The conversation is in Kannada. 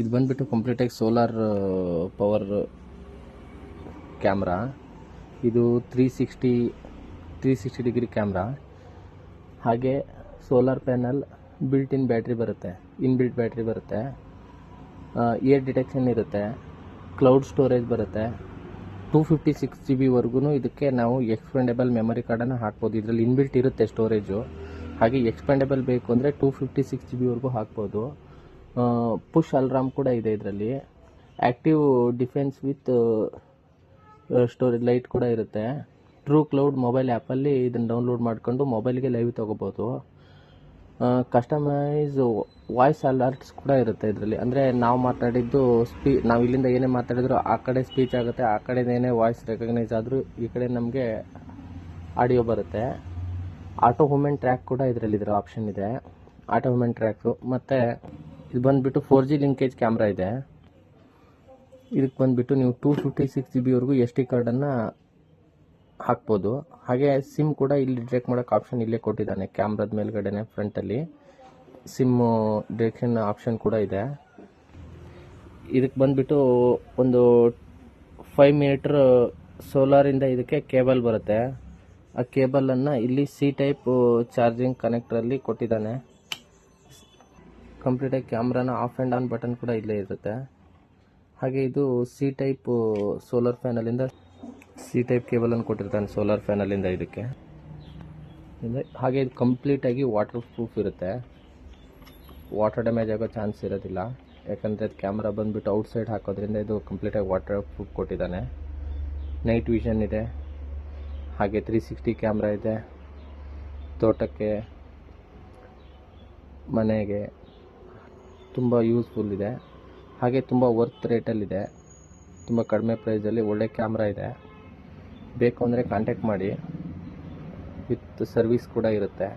ಇದು ಬಂದುಬಿಟ್ಟು ಕಂಪ್ಲೀಟಾಗಿ ಸೋಲಾರ್ ಪವರ್ ಕ್ಯಾಮ್ರಾ ಇದು three sixty three sixty degree camera ಹಾಗೆ solar panel built in battery ಬರುತ್ತೆ. ಇನ್ ಬಿಲ್ಟ್ ಬ್ಯಾಟ್ರಿ ಬರುತ್ತೆ ಏರ್ ಡಿಟೆಕ್ಷನ್ ಇರುತ್ತೆ. ಕ್ಲೌಡ್ ಸ್ಟೋರೇಜ್ ಬರುತ್ತೆ. ಟೂ ಫಿಫ್ಟಿ ಸಿಕ್ಸ್ ಜಿ ಬಿವರೆಗೂ ಇದಕ್ಕೆ ನಾವು ಎಕ್ಸ್ಪೆಂಡೆಬಲ್ ಮೆಮೊರಿ ಕಾರ್ಡನ್ನು ಹಾಕ್ಬೋದು. ಇದರಲ್ಲಿ ಇನ್ಬಿಲ್ಟ್ ಇರುತ್ತೆ ಸ್ಟೋರೇಜು ಹಾಗೆ ಎಕ್ಸ್ಪೆಂಡೆಬಲ್ ಬೇಕು ಅಂದರೆ ಟೂ ಫಿಫ್ಟಿ ಸಿಕ್ಸ್ ಜಿ ಬಿವರೆಗೂ ಹಾಕ್ಬೋದು. ಪುಷ್ ಅಲ್ರಾಮ್ ಕೂಡ ಇದೆ ಇದರಲ್ಲಿ. Active defence with storage light ಕೂಡ ಇರುತ್ತೆ. ಟ್ರೂ ಕ್ಲೌಡ್ ಮೊಬೈಲ್ ಆ್ಯಪಲ್ಲಿ ಇದನ್ನು ಡೌನ್ಲೋಡ್ ಮಾಡ್ಕೊಂಡು ಮೊಬೈಲ್ಗೆ ಲೈವ್ ತೊಗೋಬೋದು. ಕಸ್ಟಮೈಸ್ ವಾಯ್ಸ್ ಅಲರ್ಟ್ಸ್ ಕೂಡ ಇರುತ್ತೆ ಇದರಲ್ಲಿ. ಅಂದರೆ ನಾವು ಮಾತಾಡಿದ್ದು ಸ್ಪೀ ನಾವು ಇಲ್ಲಿಂದ ಏನೇ ಮಾತಾಡಿದ್ರು ಆ ಕಡೆ ಸ್ಪೀಚ್ ಆಗುತ್ತೆ, ಆ ಕಡೆದೇನೇ ವಾಯ್ಸ್ ರೆಕಗ್ನೈಸ್ ಆದರೂ ಈ ಕಡೆ ನಮಗೆ ಆಡಿಯೋ ಬರುತ್ತೆ. ಆಟೋ ಹುಮೆನ್ ಟ್ರ್ಯಾಕ್ ಕೂಡ ಇದರಲ್ಲಿ ಇದರ ಆಪ್ಷನ್ ಇದೆ. ಆಟೋ ಹುಮೆನ್ ಟ್ರ್ಯಾಕು ಮತ್ತು ಇದು ಬಂದುಬಿಟ್ಟು ಫೋರ್ ಜಿ ಲಿಂಕೇಜ್ ಕ್ಯಾಮ್ರಾ ಇದೆ. ಇದಕ್ಕೆ ಬಂದುಬಿಟ್ಟು ನೀವು ಟೂ ಫಿಫ್ಟಿ ಸಿಕ್ಸ್ ಜಿ ಬಿವರೆಗೂ ಎಸ್ ಟಿ ಕಾರ್ಡನ್ನು ಹಾಕ್ಬೋದು. ಹಾಗೆ ಸಿಮ್ ಕೂಡ ಇಲ್ಲಿ ಡಿಟೆಕ್ಟ್ ಮಾಡೋಕೆ ಆಪ್ಷನ್ ಇಲ್ಲೇ ಕೊಟ್ಟಿದ್ದಾನೆ ಕ್ಯಾಮ್ರಾದ ಮೇಲ್ಗಡೆನೆ ಫ್ರಂಟಲ್ಲಿ ಸಿಮ್ಮು ಡಿಟೆಕ್ಷನ್ ಆಪ್ಷನ್ ಕೂಡ ಇದೆ. ಇದಕ್ಕೆ ಬಂದುಬಿಟ್ಟು ಒಂದು ಫೈವ್ ಮೀಟ್ರ್ ಸೋಲಾರಿಂದ ಇದಕ್ಕೆ ಕೇಬಲ್ ಬರುತ್ತೆ. ಆ ಕೇಬಲನ್ನು ಇಲ್ಲಿ ಸಿ ಟೈಪ್ ಚಾರ್ಜಿಂಗ್ ಕನೆಕ್ಟ್ರಲ್ಲಿ ಕೊಟ್ಟಿದ್ದಾನೆ. ಕಂಪ್ಲೀಟಾಗಿ ಕ್ಯಾಮ್ರಾನ ಆಫ್ ಆ್ಯಂಡ್ ಆನ್ ಬಟನ್ ಕೂಡ ಇಲ್ಲೇ ಇರುತ್ತೆ. ಹಾಗೆ ಇದು ಸಿ ಟೈಪ್ ಸೋಲಾರ್ ಫ್ಯಾನಲಿಂದ ಸಿ ಟೈಪ್ ಕೇಬಲನ್ನು ಕೊಟ್ಟಿರ್ತಾನೆ ಸೋಲಾರ್ ಫ್ಯಾನಲಿಂದ ಇದಕ್ಕೆ. ಹಾಗೆ ಇದು ಕಂಪ್ಲೀಟಾಗಿ ವಾಟರ್ ಪ್ರೂಫ್ ಇರುತ್ತೆ. ವಾಟರ್ ಡ್ಯಾಮೇಜ್ ಆಗೋ ಚಾನ್ಸ್ ಇರೋದಿಲ್ಲ. ಯಾಕಂದರೆ ಅದು ಕ್ಯಾಮ್ರಾ ಬಂದುಬಿಟ್ಟು ಔಟ್ಸೈಡ್ ಹಾಕೋದ್ರಿಂದ ಇದು ಕಂಪ್ಲೀಟಾಗಿ ವಾಟರ್ ಪ್ರೂಫ್ ಕೊಟ್ಟಿದ್ದಾನೆ. ನೈಟ್ ವಿಷನ್ ಇದೆ. ಹಾಗೆ ತ್ರೀ ಸಿಕ್ಸ್ಟಿ ಕ್ಯಾಮ್ರಾ ಇದೆ. ತೋಟಕ್ಕೆ, ಮನೆಗೆ ತುಂಬ ಯೂಸ್ಫುಲ್ ಇದೆ. ಹಾಗೆ ತುಂಬ ವರ್ತ್ ರೇಟಲ್ಲಿದೆ ತುಂಬ ಕಡಿಮೆ ಪ್ರೈಸಲ್ಲಿ ಒಳ್ಳೆ ಕ್ಯಾಮ್ರಾ ಇದೆ. ಬೇಕು ಅಂದರೆ ಕಾಂಟ್ಯಾಕ್ಟ್ ಮಾಡಿ. ವಿತ್ ಸರ್ವಿಸ್ ಕೂಡ ಇರುತ್ತೆ.